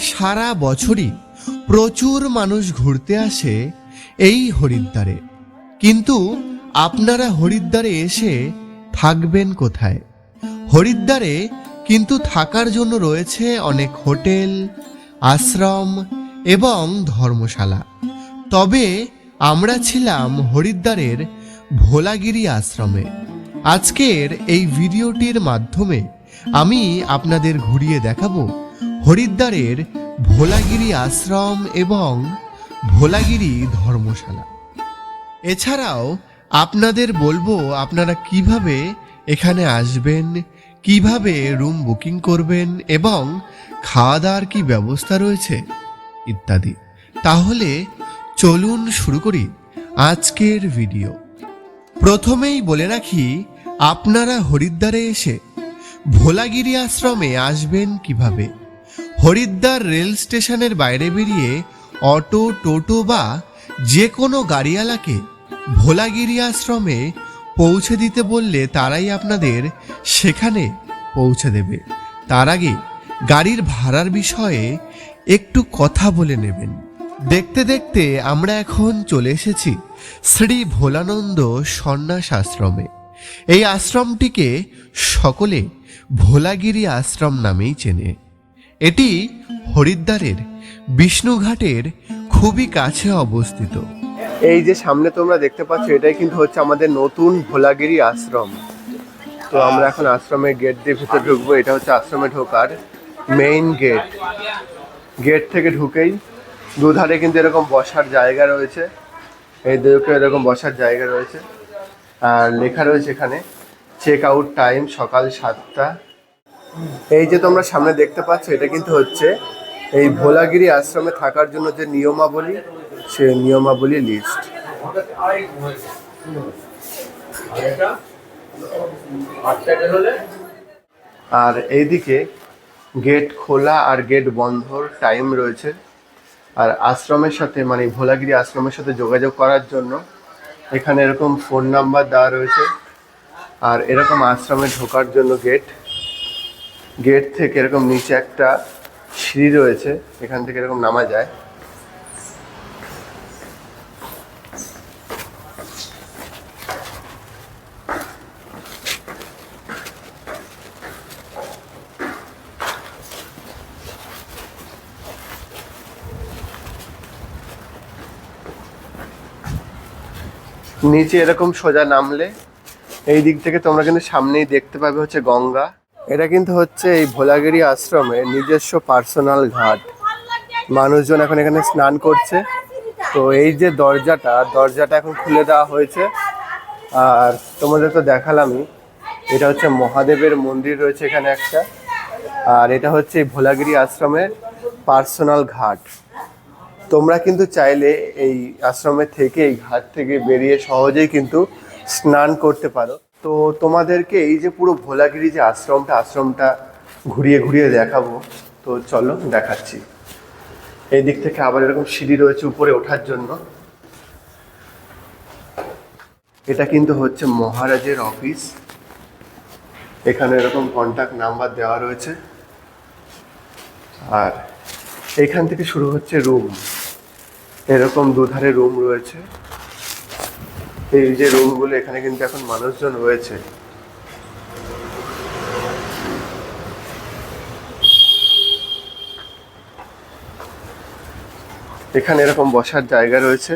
সারা বছরই প্রচুর মানুষ ঘুরতে আসে এই হরিদ্বারে। কিন্তু আপনারা হরিদ্বারে এসে থাকবেন কোথায়? হরিদ্বারে কিন্তু থাকার জন্য রয়েছে অনেক হোটেল, আশ্রম এবং ধর্মশালা। তবে আমরা ছিলাম হরিদ্বারের ভোলাগিরি আশ্রমে। আজকের এই ভিডিওটির মাধ্যমে আমি আপনাদের ঘুরিয়ে দেখাবো হরিদ্বারের ভোলাগিরি আশ্রম এবং ভোলাগিরি ধর্মশালা। এছাড়াও আপনাদের বলব, আপনারা কীভাবে এখানে আসবেন, কীভাবে রুম বুকিং করবেন এবং খাওয়া দাওয়ার কি ব্যবস্থা রয়েছে ইত্যাদি। তাহলে চলুন শুরু করি আজকের ভিডিও। প্রথমেই বলে রাখি, আপনারা হরিদ্বারে এসে ভোলাগিরি আশ্রমে আসবেন কীভাবে? হরিদ্বার রেল স্টেশনের বাইরে বেরিয়ে অটো, টোটো বা যে কোনো গাড়িওয়ালাকে ভোলাগিরি আশ্রমে পৌঁছে দিতে বললে তারাই আপনাদের সেখানে পৌঁছে দেবে। তার আগে গাড়ির ভাড়ার বিষয়ে একটু কথা বলে নেবেন। দেখতে দেখতে আমরা এখন চলে এসেছি শ্রী ভোলানন্দ সন্ন্যাস আশ্রমে। এই আশ্রমটিকে সকলে ভোলাগিরি আশ্রম নামেই চেনে। এটি হরিদ্বারের বিষ্ণুঘাটের খুবই কাছে অবস্থিত। এই যে সামনে তোমরা দেখতে পাচ্ছ, এটাই কিন্তু হচ্ছে আমাদের নতুন ভোলাগিরি আশ্রম। তো আমরা এখন আশ্রমের গেট দিয়ে ভিতরে ঢুকবো, এটা হচ্ছে আশ্রমে ঢোকার মেইন গেট গেট থেকে ঢুকেই দুধারে কিন্তু এরকম বসার জায়গা রয়েছে। এই দুটো এরকম বসার জায়গা রয়েছে। আর লেখা রয়েছে এখানে চেক আউট টাইম সকাল সাতটা। এই যে তোমরা সামনে দেখতে পাচ্ছ, এটা কিন্তু হচ্ছে এই ভোলাগিরি আশ্রমে থাকার জন্য যে নিয়মাবলী, সে নিয়মাবলী লিস্ট আর এইদিকে গেট খোলা আর গেট বন্ধর টাইম রয়েছে। আর আশ্রমের সাথে মানে ভোলাগিরি আশ্রমের সাথে যোগাযোগ করার জন্য এখানে এরকম ফোন নাম্বার দেওয়া রয়েছে। আর এরকম আশ্রমে ঢোকার জন্য গেট গেট থেকে এরকম নিচে একটা সিঁড়ি রয়েছে, এখান থেকে এরকম নামা যায়। নিচে এরকম সোজা নামলে, এই দিক থেকে তোমরা কিন্তু সামনেই দেখতে পাবে হচ্ছে গঙ্গা। এটা কিন্তু হচ্ছে এই ভোলাগিরি আশ্রমের নিজস্ব পার্সোনাল ঘাট। মানুষজন এখন এখানে স্নান করছে। তো এই যে দরজাটা দরজাটা এখন খুলে দেওয়া হয়েছে। আর তোমাদের তো দেখালামই, এটা হচ্ছে মহাদেবের মন্দির রয়েছে এখানে একটা। আর এটা হচ্ছে এই ভোলাগিরি আশ্রমের পার্সোনাল ঘাট। তোমরা কিন্তু চাইলে এই আশ্রমে থেকে এই ঘাট থেকে বেরিয়ে সহজেই কিন্তু স্নান করতে পারো। তো তোমাদেরকে এই যে পুরো ভোলাগিরি যে আশ্রমটা আশ্রমটা ঘুরিয়ে ঘুরিয়ে দেখাবো। তো চলো দেখাচ্ছি। এই দিক থেকে আবার এরকম সিঁড়ি রয়েছে উপরে ওঠার জন্য। এটা কিন্তু হচ্ছে মহারাজের অফিস। এখানে এরকম কন্ট্যাক্ট নাম্বার দেওয়া রয়েছে। আর এখান থেকে শুরু হচ্ছে রুম এরকম দুধারে রুম রয়েছে। এই যে রুমগুলো এখানে কিন্তু এখন মানুষজন রয়েছে। এখানে এরকম বসার জায়গা রয়েছে।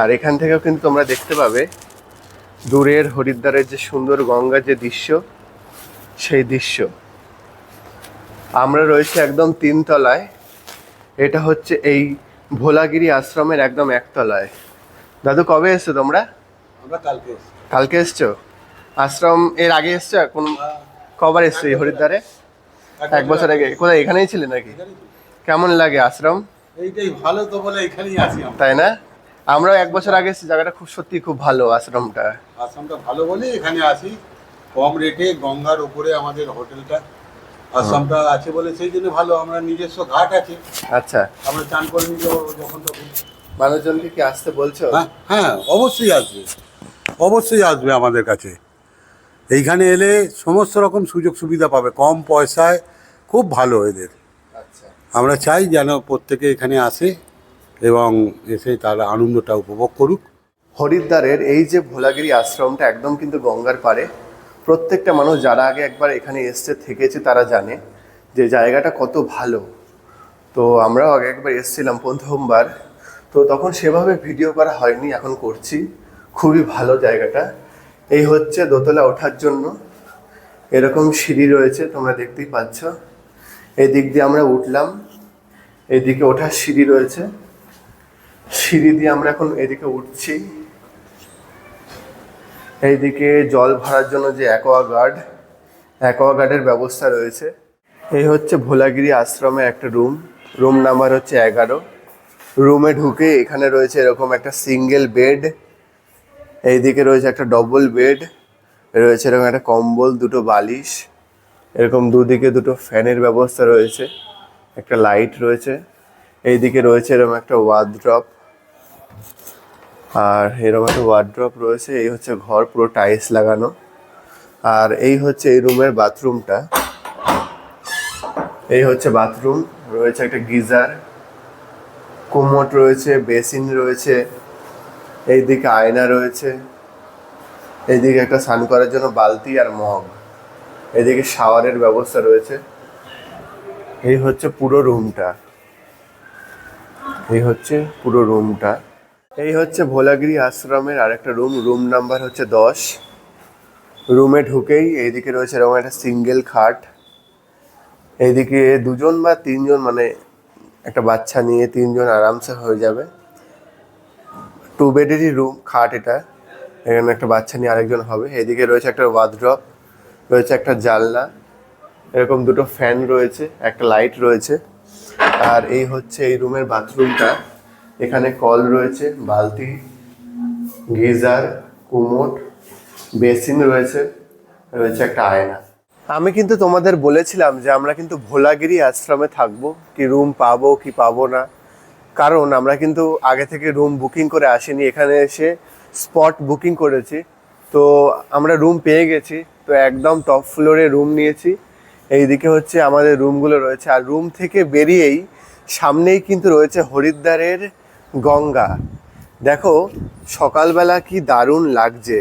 আর এখান থেকেও কিন্তু তোমরা দেখতে পাবে দূরের হরিদ্বারের যে সুন্দর গঙ্গার যে দৃশ্য, সেই দৃশ্য। আমরা রয়েছে একদম তিনতলায়। এটা হচ্ছে এই ভোলাগিরি আশ্রমের একদম একতলায়। দাদু কবে এসছো তোমরা? আমরা কালকে এসেছি। কালকে এসছো? আশ্রম এর আগে এসছো? কোন কবার এসছো এই হরিদ্বারে? এক বছর আগে। কোথায় এখানেই ছিলে নাকি? কেমন লাগে আশ্রম? এইটাই ভালো তো বলে এখানেই আমরা। তাই না? আমরাও এক বছর আগে এসেছি জায়গাটা খুব সত্যি খুব ভালো আশ্রমটা। আসামটা ভালো বলে এখানে আসি কম রেটে গঙ্গার উপরে আমাদের হোটেলটা। আসামটা আছে বলে সেই জন্য ভালো আমরা নিজস্ব ঘাট আছে। আচ্ছা। আমরা চান করে নিলেও যখন তখন। মানুষজনকে কি আসতে বলছো? হ্যাঁ হ্যাঁ অবশ্যই আসবে। অবশ্যই আসবে আমাদের কাছে। এইখানে এলে সমস্ত রকম সুযোগ সুবিধা পাবে। কম পয়সায় খুব ভালো এদের। আচ্ছা। আমরা চাই যেন প্রত্যেকে এখানে আসে এবং এসে তারা আনন্দটা উপভোগ করুক। হরিদ্বারের এই যে ভোলাগিরি আশ্রমটা একদম কিন্তু গঙ্গার পাড়ে। প্রত্যেকটা মানুষ যারা আগে একবার এখানে এসছে থেকেছে তারা জানে যে জায়গাটা কত ভালো। তো আমরাও আগে একবার এসেছিলাম প্রথমবার। তো তখন সেভাবে ভিডিও করা হয়নি, এখন করছি। খুবই ভালো জায়গাটা। এই হচ্ছে দোতলা ওঠার জন্য। এরকম সিঁড়ি রয়েছে, তোমরা দেখতেই পাচ্ছ। এই দিক দিয়ে আমরা উঠলাম। এদিকে ওঠার সিঁড়ি রয়েছে। সিঁড়ি দিয়ে আমরা এখন এদিকে উঠছি। এইদিকে জল ভরার জন্য যে অ্যাকোয়া গার্ড অ্যাকোয়া গার্ডের ব্যবস্থা রয়েছে। এই হচ্ছে ভোলাগিরি আশ্রমে একটা রুম রুম নাম্বার হচ্ছে এগারো। রুমে ঢুকে এখানে রয়েছে এরকম একটা সিঙ্গেল বেড, এইদিকে রয়েছে একটা ডবল বেড রয়েছে এরকম একটা কম্বল, দুটো বালিশ, এরকম দুদিকে দুটো ফ্যানের ব্যবস্থা রয়েছে, একটা লাইট রয়েছে, এইদিকে রয়েছে এরকম একটা ওয়ার্ড্রপ আর এরকম একটা ওয়ার্ড্রপ রয়েছে, এই হচ্ছে ঘর, পুরো টাইলস লাগানো, আর এই হচ্ছে এই রুমের বাথরুমটা এই হচ্ছে বাথরুম রয়েছে একটা গিজার কোমোট রয়েছে, বেসিন রয়েছে, এইদিকে আয়না রয়েছে, এইদিকে একটা স্নান করার জন্য বালতি আর মগ এদিকে শাওয়ারের ব্যবস্থা রয়েছে। এই হচ্ছে পুরো রুমটা। এই হচ্ছে পুরো রুমটা। এই হচ্ছে ভোলাগিরি আশ্রমের আরেকটা রুম রুম নাম্বার হচ্ছে দশ। রুমে ঢুকেই এইদিকে রয়েছে এরকম একটা সিঙ্গেল খাট। এইদিকে দুজন বা তিনজন মানে একটা বাচ্চা নিয়ে তিনজন আরামসে হয়ে যাবে। টু বেডেরই রুম খাট এটা। এখানে একটা বাচ্চা নিয়ে আরেকজন হবে। এদিকে রয়েছে একটা ওয়ার্ড্রপ রয়েছে একটা জানলা। এরকম দুটো ফ্যান রয়েছে, একটা লাইট রয়েছে। আর এই হচ্ছে এই রুমের বাথরুমটা এখানে কল রয়েছে, বালতি, গিজার কুমোট বেসিন রয়েছে রয়েছে একটা আয়না। আমি কিন্তু তোমাদের বলেছিলাম যে আমরা কিন্তু ভোলাগিরি আশ্রমে থাকব, কি রুম পাবো, কি পাবো না। কারণ আমরা কিন্তু আগে থেকে রুম বুকিং করে আসিনি, এখানে এসে স্পট বুকিং করেছি। তো আমরা রুম পেয়ে গেছি, তো একদম টপ ফ্লোরে রুম নিয়েছি। এইদিকে হচ্ছে আমাদের রুমগুলো রয়েছে। আর রুম থেকে বেরিয়েই সামনেই কিন্তু রয়েছে হরিদ্বারের গঙ্গা। দেখো, সকালবেলা কি দারুণ লাগছে।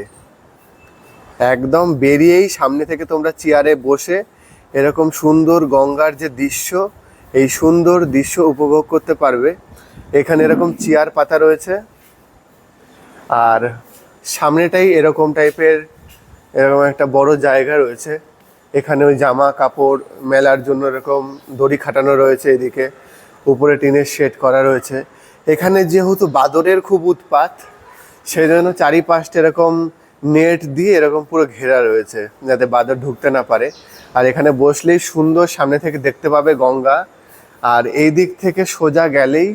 একদম বেরিয়েই সামনে থেকে তোমরা চেয়ারে বসে এরকম সুন্দর গঙ্গার যে দৃশ্য, এই সুন্দর দৃশ্য উপভোগ করতে পারবে। এখানে এরকম চেয়ার পাতা রয়েছে। আর সামনেটাই এরকম টাইপের এরকম একটা বড় জায়গা রয়েছে। এখানে ওই জামা কাপড় মেলার জন্য এরকম দড়ি খাটানো রয়েছে এদিকে। উপরে টিনের শেড করা রয়েছে। এখানে যেহেতু বাদরের খুব উৎপাত সেই জন্য চারিপাশটা এরকম নেট দিয়ে এরকম পুরো ঘেরা রয়েছে, যাতে বাদর ঢুকতে না পারে। আর এখানে বসলেই সুন্দর সামনে থেকে দেখতে পাবে গঙ্গা। আর এই দিক থেকে সোজা গেলেই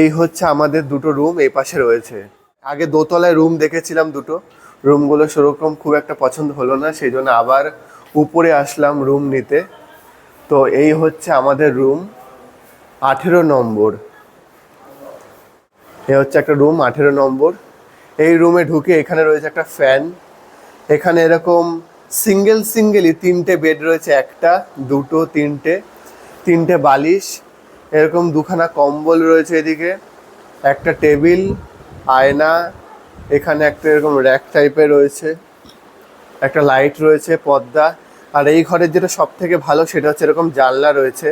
এই হচ্ছে আমাদের দুটো রুম, এই পাশে রয়েছে। আগে দোতলায় রুম দেখেছিলাম দুটো। রুমগুলো সেরকম খুব একটা পছন্দ হলো না, সেই জন্য আবার উপরে আসলাম রুম নিতে। তো এই হচ্ছে আমাদের রুম, আঠেরো নম্বর। এ হচ্ছে একটা রুম, আঠেরো নম্বর। এই রুমে ঢুকে এখানে রয়েছে একটা ফ্যান। এখানে এরকম সিঙ্গেল, সিঙ্গেলই তিনটে বেড রয়েছে, একটা, দুটো, তিনটে তিনটে বালিশ, এরকম দুখানা কম্বল রয়েছে এদিকে, একটা টেবিল, আয়না, এখানে একটা এরকম র্যাক টাইপের রয়েছে, একটা লাইট রয়েছে, পর্দা, আর এই ঘরের যেটা সব থেকে ভালো সেটা হচ্ছে এরকম জানলা রয়েছে,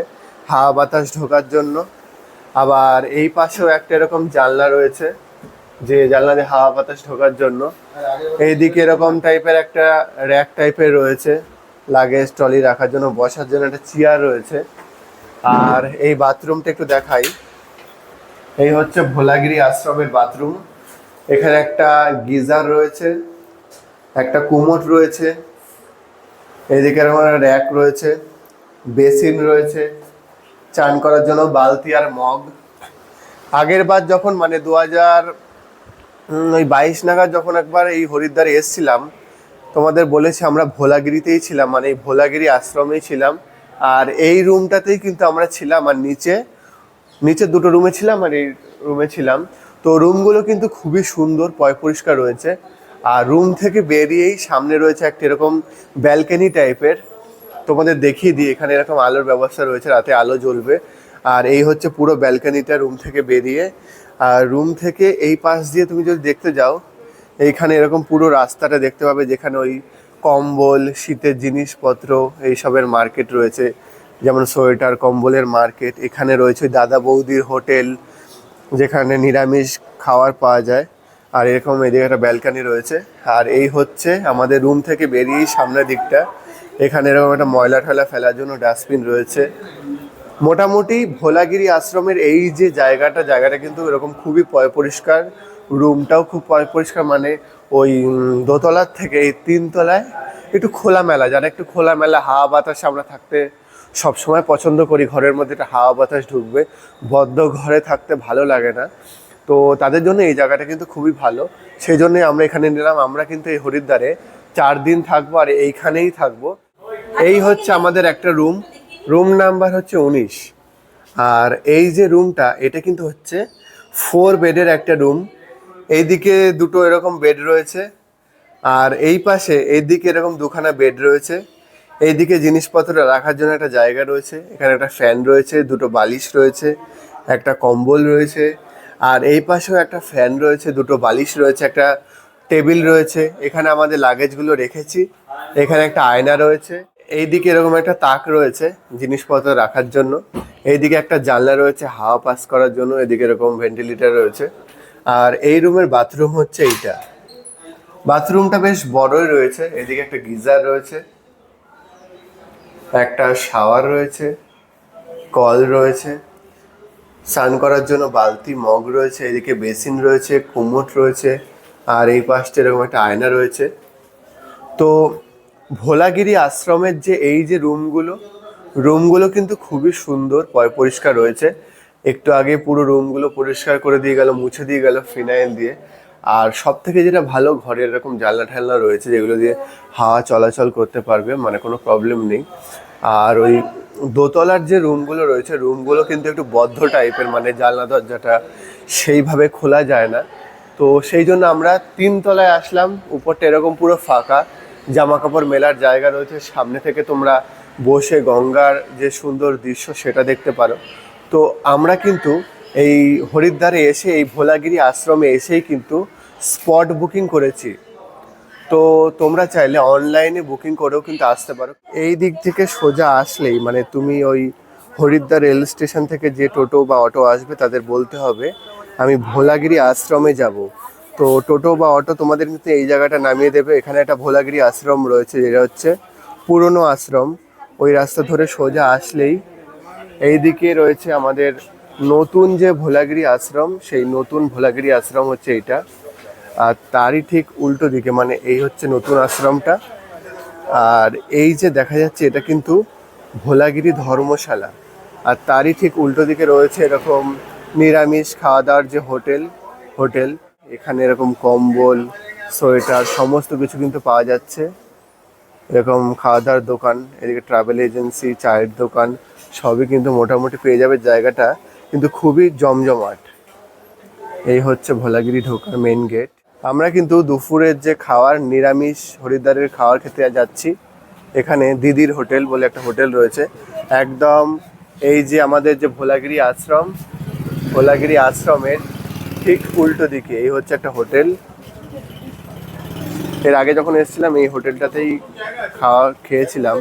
হাওয়া বাতাস ঢোকার জন্য। আবার এই পাশেও একটা এরকম জানলা রয়েছে। যে জানলা দিয়ে হাওয়া বাতাস ঢোকার জন্য। এইদিকে এরকম টাইপের একটা র্যাক টাইপের রয়েছে লাগেজ ট্রলি রাখার জন্য বসার জন্য একটা চেয়ার রয়েছে। আর এই বাথরুমটা একটু দেখাই। এই হচ্ছে ভোলাগিরি আশ্রমের বাথরুম। এখানে একটা গিজার রয়েছে, একটা কুমোট রয়েছে এদিকে র্যাক রয়েছে, বেসিন রয়েছে, চান করার জন্য বালতি আর মগ। আগের বার যখন মানে দু হাজার ওই বাইশ নাগাদ যখন একবার এই হরিদ্বারে এসছিলাম, তোমাদের বলেছি আমরা ভোলাগিরিতেই ছিলাম মানে এই ভোলাগিরি আশ্রমেই ছিলাম। আর এই রুমটাতেই কিন্তু আমরা ছিলাম, আর নিচে নিচে দুটো রুমে ছিলাম, আর এই রুমে ছিলাম। তো রুমগুলো কিন্তু খুবই সুন্দর, পয় পরিষ্কার রয়েছে। আর রুম থেকে বেরিয়েই সামনে রয়েছে একটা এরকম ব্যালকনি টাইপের। তোমাদের দেখিয়ে দিই, এখানে এরকম আলোর ব্যবস্থা রয়েছে, রাতে আলো জ্বলবে। আর এই হচ্ছে পুরো ব্যালকানিটা রুম থেকে বেরিয়ে। আর রুম থেকে এই পাশ দিয়ে তুমি যদি দেখতে যাও, এইখানে এরকম পুরো রাস্তাটা দেখতে পাবে যেখানে ওই কম্বল, শীতের জিনিসপত্র, এইসবের মার্কেট রয়েছে। যেমন সোয়েটার, কম্বলের মার্কেট এখানে রয়েছে দাদা বৌদির হোটেল, যেখানে নিরামিষ খাওয়ার পাওয়া যায়। আর এরকম এদিকে একটা ব্যালকানি রয়েছে। আর এই হচ্ছে আমাদের রুম থেকে বেরিয়েই সামনের দিকটা। এখানে এরকম একটা ময়লা ঠয়লা ফেলার জন্য ডাস্টবিন রয়েছে। মোটামুটি ভোলাগিরি আশ্রমের এই যে জায়গাটা জায়গাটা কিন্তু এরকম খুবই পয় পরিষ্কার রুমটাও খুব পয় পরিষ্কার মানে ওই দোতলার থেকে এই তিনতলায় একটু খোলামেলা যারা একটু খোলামেলা হাওয়া বাতাস আমরা থাকতে সবসময় পছন্দ করি, ঘরের মধ্যে একটা হাওয়া বাতাস ঢুকবে, বদ্ধ ঘরে থাকতে ভালো লাগে না। তো তাদের জন্য এই জায়গাটা কিন্তু খুবই ভালো। সেই জন্যই আমরা এখানে নিলাম, আমরা কিন্তু এই হরিদ্বারে চার দিন থাকব আর এইখানেই থাকব। এই হচ্ছে আমাদের একটা রুম রুম নাম্বার হচ্ছে উনিশ। আর এই যে রুমটা, এটা কিন্তু হচ্ছে ফোর বেডের একটা রুম। এইদিকে দুটো এরকম বেড রয়েছে, আর এই পাশে এইদিকে এরকম দুখানা বেড রয়েছে। এইদিকে জিনিসপত্র রাখার জন্য একটা জায়গা রয়েছে, এখানে একটা ফ্যান রয়েছে, দুটো বালিশ রয়েছে, একটা কম্বল রয়েছে, আর এই পাশেও একটা ফ্যান রয়েছে, দুটো বালিশ রয়েছে, একটা টেবিল রয়েছে। এখানে আমাদের লাগেজগুলো রেখেছি, এখানে একটা আয়না রয়েছে। এইদিকে এরকম একটা তাক রয়েছে জিনিসপত্র রাখার জন্য। এইদিকে একটা জানলা রয়েছে, হাওয়া পাস করার জন্য এদিকে এরকম ভেন্টিলেটর রয়েছে। আর এই রুমের বাথরুম হচ্ছে এইটা। বাথরুমটা বেশ বড়ই রয়েছে, এদিকে একটা গিজার রয়েছে, একটা শাওয়ার রয়েছে, কল রয়েছে, স্নান করার জন্য বালতি, মগ রয়েছে, এদিকে বেসিন রয়েছে, কুমোট রয়েছে, আর এই পাশটা এরকম একটা আয়না রয়েছে। তো ভোলাগিরি আশ্রমের যে এই যে রুমগুলো রুমগুলো কিন্তু খুবই সুন্দর পরিষ্কার রয়েছে। একটু আগে পুরো রুমগুলো পরিষ্কার করে দিয়ে গেল, মুছে দিয়ে গেল ফিনাইল দিয়ে। আর সব থেকে যেটা ভালো, ঘরে এরকম জানলা ঠালনা রয়েছে যেগুলো দিয়ে হাওয়া চলাচল করতে পারবে মানে কোনো প্রবলেম নেই। আর ওই দোতলার যে রুমগুলো রয়েছে, রুমগুলো কিন্তু একটু বদ্ধ টাইপের মানে জানলা দরজাটা সেইভাবে খোলা যায় না। তো সেই জন্য আমরা তিনতলায় আসলাম, উপরটা এরকম পুরো ফাঁকা। জামা কাপড় মেলার জায়গা রয়েছে। সামনে থেকে তোমরা বসে গঙ্গার যে সুন্দর দৃশ্য সেটা দেখতে পারো। তো আমরা কিন্তু এই হরিদ্বারে এসে, এই ভোলাগিরি আশ্রমে এসেই কিন্তু স্পট বুকিং করেছি। তো তোমরা চাইলে অনলাইনে বুকিং করেও কিন্তু আসতে পারো। এই দিক থেকে সোজা আসলেই মানে তুমি ওই হরিদ্বার রেল স্টেশন থেকে যে টোটো বা অটো আসবে, তাদের বলতে হবে, আমি ভোলাগিরি আশ্রমে যাব। তো টোটো বা অটো তোমাদের কিন্তু এই জায়গাটা নামিয়ে দেবে। এখানে একটা ভোলাগিরি আশ্রম রয়েছে, যেটা হচ্ছে পুরনো আশ্রম। ওই রাস্তা ধরে সোজা আসলেই এই দিকে রয়েছে আমাদের নতুন যে ভোলাগিরি আশ্রম, সেই নতুন ভোলাগিরি আশ্রম হচ্ছে এইটা। আর তারই ঠিক উল্টো দিকে মানে এই হচ্ছে নতুন আশ্রমটা। আর এই যে দেখা যাচ্ছে, এটা কিন্তু ভোলাগিরি ধর্মশালা। আর তারই ঠিক উল্টো দিকে রয়েছে এরকম নিরামিষ খাওয়া দাওয়ার যে হোটেল হোটেল এখানে এরকম কম্বল, সোয়েটার, সমস্ত কিছু কিন্তু পাওয়া যাচ্ছে। এরকম খাওয়া দাওয়ার দোকান, এদিকে ট্রাভেল এজেন্সি চায়ের দোকান, সবই কিন্তু মোটামুটি পেয়ে যাবে জায়গাটা, কিন্তু খুবই জমজমাট। এই হচ্ছে ভোলাগিরি ঢোকার মেন গেট আমরা কিন্তু দুপুরের যে খাওয়ার নিরামিষ হরিদ্বারের খাওয়ার খেতে যাচ্ছি। এখানে দিদির হোটেল বলে একটা হোটেল রয়েছে। একদম এই যে আমাদের যে ভোলাগিরি আশ্রম, ভোলাগিরি আশ্রমের ঠিক উল্টো দিকে এই হচ্ছে একটা হোটেল। এর আগে যখন এসেছিলাম এই হোটেলটাতেই খাওয়া খেয়েছিলাম।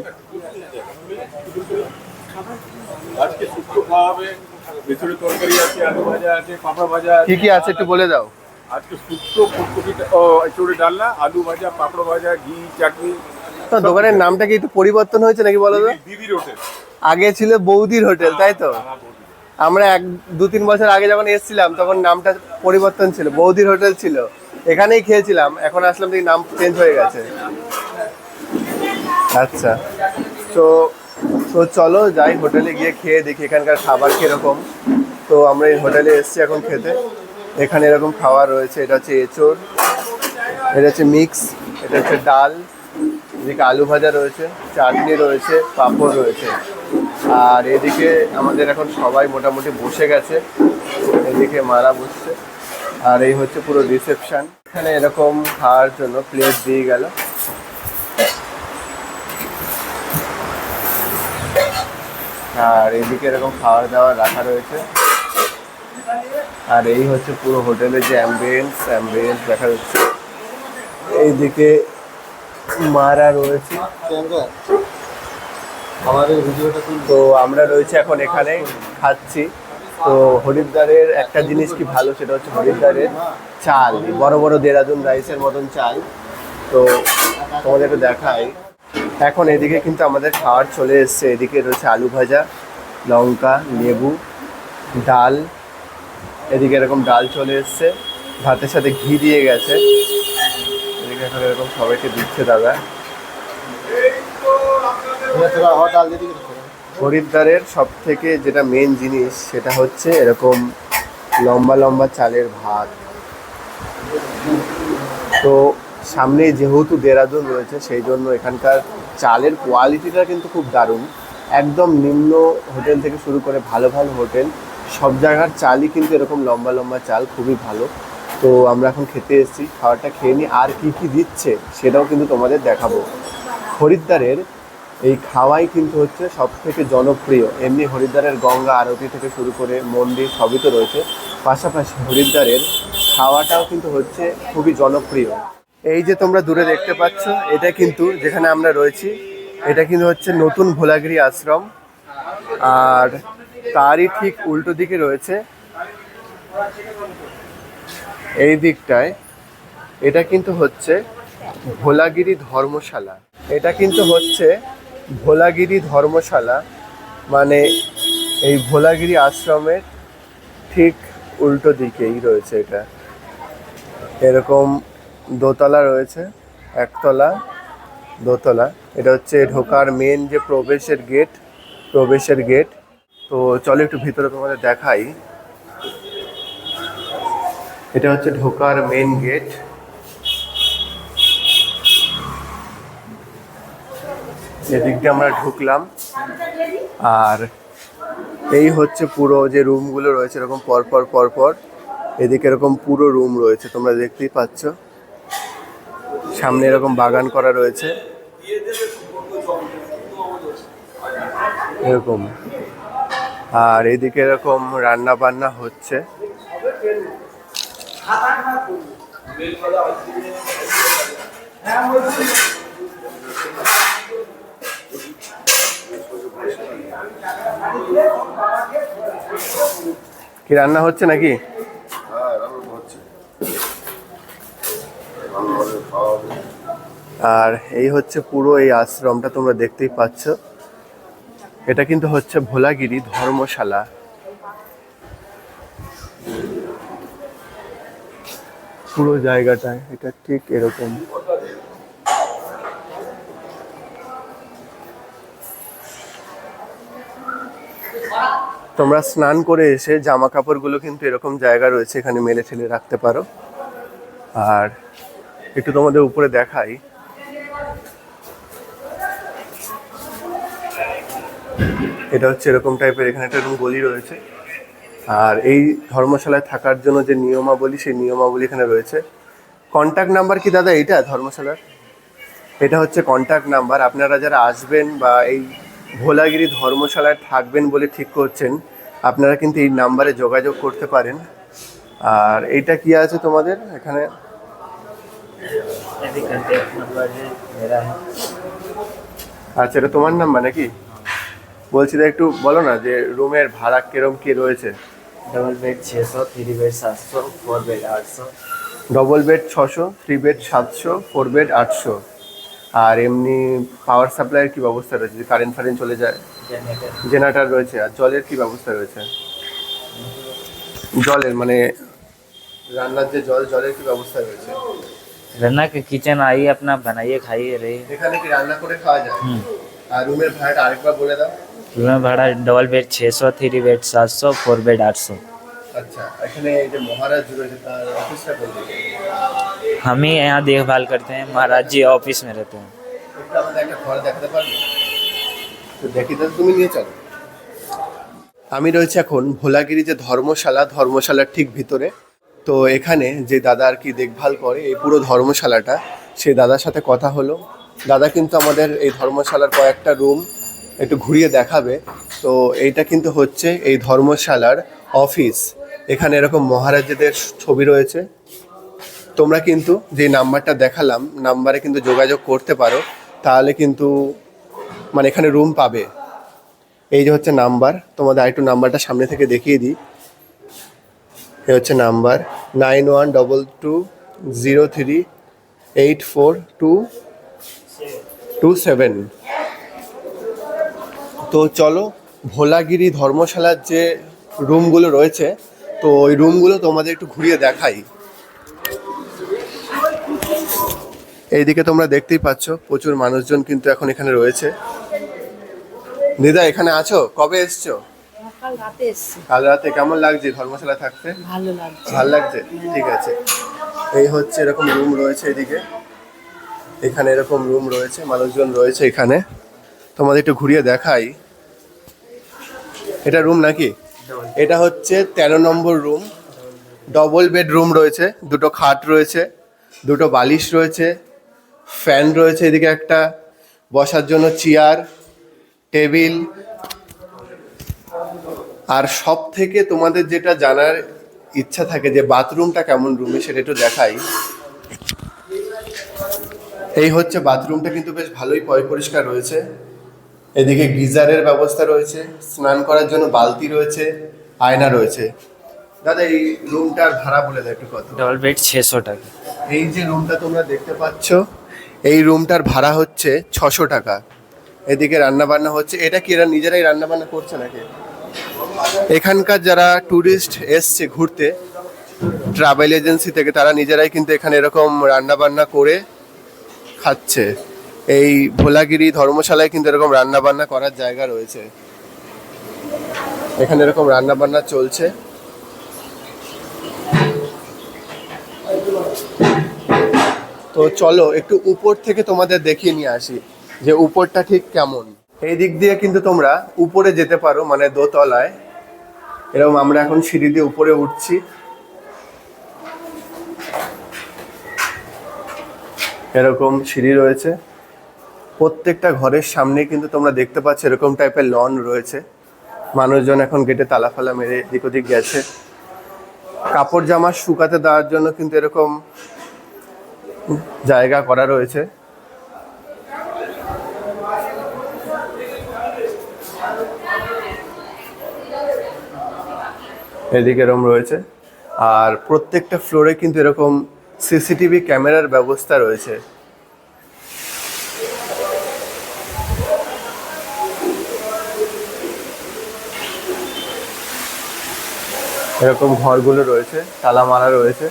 কি কি আছে একটু বলে দাও। আজকে শুক্তো ও চড়ে ডালনা আলু ভাজা পাঁপড় ভাজা ঘি চাটনি। তো দোকানের নামটা কি একটু পরিবর্তন হয়েছে নাকি বলো তো? দিদির হোটেল। আগে ছিল বৌদির হোটেল তাই তো? আমরা এক, দু, তিন বছর আগে যখন এসেছিলাম, তখন নামটা পরিবর্তন ছিল, বৌদির হোটেল ছিল। এখানেই খেয়েছিলাম, এখন আসলাম দেখি নাম চেঞ্জ হয়ে গেছে। আচ্ছা তো তো চলো যাই হোটেলে গিয়ে খেয়ে দেখি এখানকার খাবার কীরকম। তো আমরা এই হোটেলে এসেছি এখন খেতে। এখানে এরকম খাবার রয়েছে, এটা হচ্ছে এঁচোড়, এটা হচ্ছে মিক্স এটা হচ্ছে ডাল, এদিকে আলু ভাজা রয়েছে, চাটনি রয়েছে, পাঁপড় রয়েছে। আর এদিকে আমাদের এখন সবাই মোটামুটি বসে গেছে। এদিকে মারা বসছে। আর এই হচ্ছে পুরো রিসেপশন এখানে এরকম খাওয়ার জন্য প্লেট দিয়ে গেল। আর এদিকে এরকম খাওয়া দাওয়া রাখা রয়েছে। আর এই হচ্ছে পুরো হোটেলের যে অ্যাম্বিয়েন্স অ্যাম্বিয়েন্স দেখা যাচ্ছে। এইদিকে মারা রয়েছে। তো আমরা রয়েছে এখন এখানে, খাচ্ছি। তো হরিদ্বারের একটা জিনিস কি ভালো, সেটা হচ্ছে হরিদ্বারের চাল, বড় বড় দেরাদুন রাইসের মতন চাল। তো তোমাদের একটু দেখাই। এখন এদিকে কিন্তু আমাদের খাওয়ার চলে এসছে। এদিকে রয়েছে আলু ভাজা, লঙ্কা, লেবু, ডাল। এদিকে এরকম ডাল চলে এসছে। ভাতের সাথে ঘি দিয়ে গেছে। এদিকে এখন এরকম সবাইকে দিচ্ছে দাদা। হরিদ্বারের সব থেকে যেটা মেন জিনিস, সেটা হচ্ছে এরকম লম্বা লম্বা চালের ভাত। তো সামনে যেহেতু দেরাদুন রয়েছে, সেই জন্য এখানকার চালের কোয়ালিটিটা কিন্তু খুব দারুণ। একদম নিম্ন হোটেল থেকে শুরু করে ভালো ভালো হোটেল, সব জায়গার চালই কিন্তু এরকম লম্বা লম্বা চাল, খুবই ভালো। তো আমরা এখন খেতে এসেছি, খাবারটা খেয়ে নিই আর কি কি দিচ্ছে, সেটাও কিন্তু তোমাদের দেখাবো। হরিদ্বারের এই খাওয়াই কিন্তু হচ্ছে সব থেকে জনপ্রিয়। এমনি হরিদ্বারের গঙ্গা আরতি থেকে শুরু করে মন্দির সবই তো রয়েছে। পাশাপাশি হরিদ্বারের খাওয়াটাও কিন্তু হচ্ছে খুবই জনপ্রিয়। এই যে তোমরা দূরে দেখতে পাচ্ছ, এটা কিন্তু যেখানে আমরা রয়েছি, এটা কিন্তু হচ্ছে নতুন ভোলাগিরি আশ্রম। আর তারই ঠিক উল্টো দিকে রয়েছে এই দিকটায়, এটা কিন্তু হচ্ছে ভোলাগিরি ধর্মশালা। এটা কিন্তু হচ্ছে ভোলাগিরি ধর্মশালা মানে এই ভোলাগিরি আশ্রমের ঠিক উল্টো দিকেই রয়েছে এটা। এরকম দোতলা রয়েছে, একতলা, দোতলা। এটা হচ্ছে ঢোকার মেন যে প্রবেশের গেট প্রবেশের গেট তো চলো একটু ভিতরে তোমাদের দেখাই। এটা হচ্ছে ঢোকার মেন গেট এদিক দিয়ে আমরা ঢুকলাম। আর এই হচ্ছে পুরো যে রুমগুলো রয়েছে, এরকম পরপর পরপর। এদিকে এরকম পুরো রুম রয়েছে, তোমরা দেখতেই পাচ্ছ। সামনে এরকম বাগান করা রয়েছে। এরকম। আর এদিকে এরকম রান্না বান্না হচ্ছে। কি রান্না হচ্ছে নাকি? আর এই হচ্ছে পুরো এই আশ্রমটা তোমরা দেখতেই পাচ্ছ। এটা কিন্তু হচ্ছে ভোলাগিরি ধর্মশালা। পুরো জায়গাটায় এটা ঠিক এরকম। তোমরা স্নান করে এসে জামা কাপড়গুলো কিন্তু এরকম জায়গা রয়েছে, এখানে মেলে ঠেলে রাখতে পারো। আর একটু তোমাদের উপরে দেখাই। এটা হচ্ছে এরকম টাইপের এখানে একটা এরকম গলি রয়েছে। আর এই ধর্মশালায় থাকার জন্য যে নিয়মাবলী, সেই নিয়মাবলী এখানে রয়েছে। কন্ট্যাক্ট নাম্বার কি দাদা এটা ধর্মশালার? এটা হচ্ছে কন্ট্যাক্ট নাম্বার আপনারা যারা আসবেন বা এই ভোলাগিরি ধর্মশালায় থাকবেন বলে ঠিক করছেন। আপনারা কিন্তু এই নাম্বারে যোগাযোগ করতে পারেন। আর এইটা কি আছে তোমাদের এখানে? আচ্ছা এটা তোমার নাম্বার নাকি? বলছি একটু বলো না যে রুমের ভাড়া কিরম কি রয়েছে? ডবল বেড ছশো থ্রি বেড সাতশো ফোর বেড আটশো। ডবল বেড ছশো থ্রি বেড সাতশো ফোর বেড আটশো। আর এমনি পাওয়ার সাপ্লাইয়ের কি ব্যবস্থা রয়েছে? যদি কারেন্ট ফারেন্ট চলে যায়? জেনারেটার রয়েছে। আর জলের কি ব্যবস্থা রয়েছে? জলের মানে রান্নার যে জল জলের কি ব্যবস্থা রয়েছে? রান্না কে কিচেন আই আপনা বানাইয়ে খাইয়ে রে। এখানে কি রান্না করে খাওয়া যায়? আর রুমের ভাড়াটা আরেকবার বলে দাও। রুমের ভাড়া ডবল বেড ছশো থ্রি বেড সাতশো ফোর বেড আটশো। আচ্ছা এখানে যে মহারাজ রয়েছে তার অফিসটা কোথায় हम ही यहाँ देखभाल करते हैं महाराज जी ऑफिस में रहते हैं একটু আমাদের একটা ঘর দেখাতে পারবে তো দেখি তাহলে তুমি নিয়ে চলো আমি রয়েছে এখন ভোলাগিরি যে ধর্মশালা ধর্মশালার ঠিক ভিতরে তো এখানে যে দাদা আর কি দেখভাল করে এই পুরো ধর্মশালাটা সেই দাদার সাথে কথা হলো দাদা কিন্তু আমাদের এই ধর্মশালার কয়েকটা রুম একটু ঘুরিয়ে দেখাবে তো এইটা কিন্তু হচ্ছে এই ধর্মশালার অফিস এখানে এরকম মহারাজাদের ছবি রয়েছে তোমরা কিন্তু যে নাম্বারটা দেখালাম, নাম্বারে কিন্তু যোগাযোগ করতে পারো, তাহলে কিন্তু মানে এখানে রুম পাবে। এই যে হচ্ছে নাম্বার, তোমাদের আরেকটু নাম্বারটা সামনে থেকে দেখিয়ে দিই। এ হচ্ছে number nine one double two zero three eight four two two seven তো চলো, ভোলাগিরি ধর্মশালার যে রুমগুলো রয়েছে, তো ওই রুমগুলো তোমাদের একটু ঘুরিয়ে দেখাই। এইদিকে তোমরা দেখতেই পাচ্ছ প্রচুর মানুষজন কিন্তু এখন এখানে রয়েছে। দিদা এখানে আছো? কবে এসছো? কাল রাতে কেমন লাগছে? ধর্মশালা থাকতে? ভালো লাগছে। ভালো লাগছে? ঠিক আছে। এই হচ্ছে এরকম রুম রয়েছে এদিকে। এখানে এরকম রুম রয়েছে মানুষজন রয়েছে এখানে। তোমাদের একটু ঘুরিয়ে দেখাই। এটা রুম নাকি? এটা হচ্ছে তেরো number room double bed room রয়েছে দুটো খাট রয়েছে দুটো বালিশ রয়েছে ফ্যান রয়েছে এদিকে একটা বসার জন্য চেয়ার টেবিল। আর সব থেকে তোমাদের যেটা জানার ইচ্ছা থাকে যে বাথরুমটা কেমন রুমে সেটা একটু দেখাই। এই হচ্ছে বাথরুমটা কিন্তু বেশ ভালোই পরিষ্কার রয়েছে। এদিকে গিজারের ব্যবস্থা রয়েছে স্নান করার জন্য বালতি রয়েছে আয়না রয়েছে। দাদা এই রুমটার ভাড়া বলে দেয় একটু কত? ডবল বেড 600 টাকা। এই যে রুমটা তোমরা দেখতে পাচ্ছ এই রুমটার ভাড়া হচ্ছে ছশো টাকা। এদিকে রান্না বান্না হচ্ছে। এটা কি এরা নিজেরাই রান্না বান্না করছে নাকি? এখানকার যারা ট্যুরিস্ট এসছে ঘুরতে ট্রাভেল এজেন্সি থেকে তারা নিজেরাই কিন্তু এখানে এরকম রান্না বান্না করে খাচ্ছে। এই ভোলাগিরি ধর্মশালায় কিন্তু এরকম রান্না বান্না করার জায়গা রয়েছে। এখানে এরকম রান্না বান্না চলছে। তো চলো, একটু উপর থেকে তোমাদের দেখিয়ে নিয়ে আসি যে উপরটা ঠিক কেমন। এই দিক দিয়ে কিন্তু তোমরা উপরে যেতে পারো মানে দোতলায়। এরকম আমরা এখন সিঁড়ি দিয়ে উপরে উঠছি। এরকম সিঁড়ি রয়েছে। প্রত্যেকটা ঘরের সামনে কিন্তু তোমরা দেখতে পাচ্ছ এরকম টাইপের লন রয়েছে। মানুষজন এখন গেটে তালা ফালা মেরে এদিক ওদিক গেছে। কাপড় জামা শুকাতে দেওয়ার জন্য কিন্তু এরকম জায়গা করা রয়েছে। এদিকে এরকম রয়েছে। আর প্রত্যেকটা ফ্লোরে কিন্তু এরকম সিসিটিভি ক্যামেরার ব্যবস্থা রয়েছে। এরকম ঘরগুলো রয়েছে তালা মারা রয়েছে।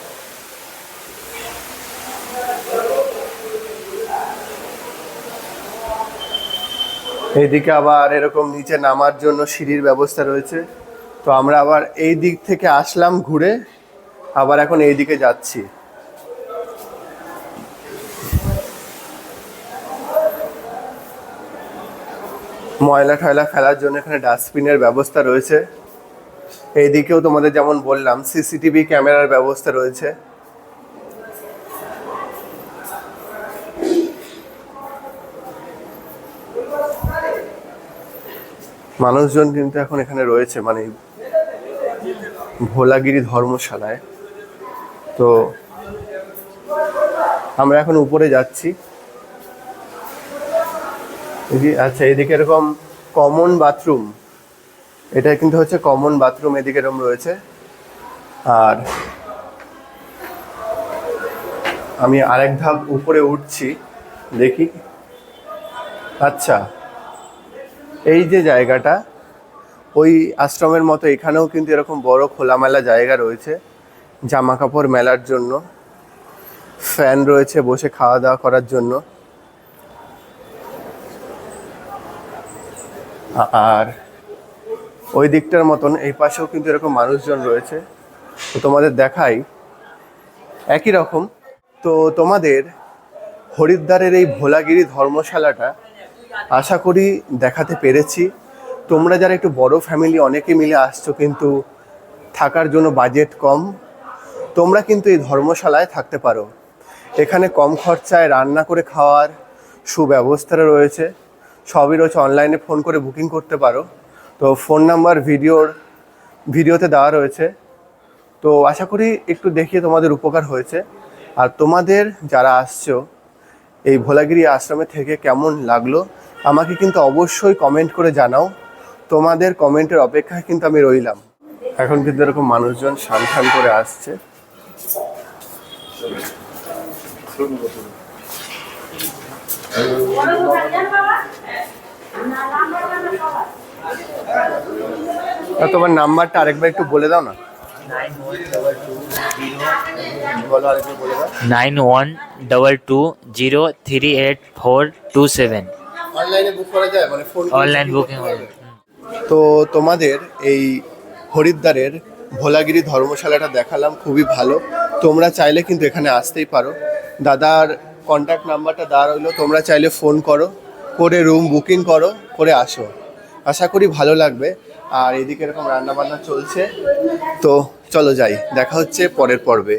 এইদিকে আবার এরকম নিচে নামার জন্য সিঁড়ির ব্যবস্থা রয়েছে। তো আমরা আবার এই দিক থেকে আসলাম ঘুরে, আবার এখন এই দিকে যাচ্ছি। ময়লা টয়লা ফেলার জন্য এখানে ডাস্টবিনের ব্যবস্থা রয়েছে। এইদিকেও তোমাদের যেমন বললাম, সিসিটিভি ক্যামেরার ব্যবস্থা রয়েছে। মানুষজন কিন্তু এখন এখানে রয়েছে মানে ভোলাগিরি ধর্মশালায়। তো আমরা এখন উপরে যাচ্ছি। আচ্ছা এদিকে এরকম কমন বাথরুম এটা কিন্তু হচ্ছে কমন বাথরুম এদিকে এরকম রয়েছে। আর আমি আরেক ধাপ উপরে উঠছি, দেখি। আচ্ছা। এই যে জায়গাটা, ওই আশ্রমের মতো এখানেও কিন্তু এরকম বড় খোলামেলা জায়গা রয়েছে জামা কাপড় মেলার জন্য। ফ্যান রয়েছে বসে খাওয়া দাওয়া করার জন্য। আর ওই দিকটার মতন এই পাশেও কিন্তু এরকম মানুষজন রয়েছে। তো তোমাদের দেখাই, একই রকম। তো তোমাদের হরিদ্বারের এই ভোলাগিরি ধর্মশালাটা আশা করি দেখাতে পেরেছি। তোমরা যারা একটু বড় ফ্যামিলি অনেকে মিলে আসছো কিন্তু থাকার জন্য বাজেট কম, তোমরা কিন্তু এই ধর্মশালায় থাকতে পারো। এখানে কম খরচায় রান্না করে খাওয়ার সুব্যবস্থা রয়েছে। সবই রয়েছে অনলাইনে ফোন করে বুকিং করতে পারো। তো ফোন নাম্বার ভিডিওর ভিডিওতে দেওয়া রয়েছে। তো আশা করি একটু দেখিয়ে তোমাদের উপকার হয়েছে। আর তোমাদের যারা আসছো, এই ভোলাগিরি আশ্রমে থেকে কেমন লাগল আমাকে কিন্তু অবশ্যই কমেন্ট করে জানাও। তোমাদের কমেন্টের অপেক্ষায় কিন্তু আমি রইলাম। এখন কিন্তু এরকম মানুষজন সান করে আসছে। তোমার নাম্বারটা আরেকবার একটু বলে দাও না। Nine one double two zero three eight four two seven. অনলাইনে বুক করা যায়? মানে ফোন অনলাইন বুকিং তো তোমাদের এই হরিদ্বারের ভোলাগিরি ধর্মশালাটা দেখালাম খুবই ভালো। তোমরা চাইলে কিন্তু এখানে আসতেই পারো। দাদার কন্ট্যাক্ট নাম্বারটা দেওয়া রইল তোমরা চাইলে ফোন করো করে রুম বুকিং করো করে আসো। আশা করি ভালো লাগবে। আর এদিকে এরকম রান্নাবান্না চলছে। তো চলো যাই দেখা হচ্ছে পরের পর্বে।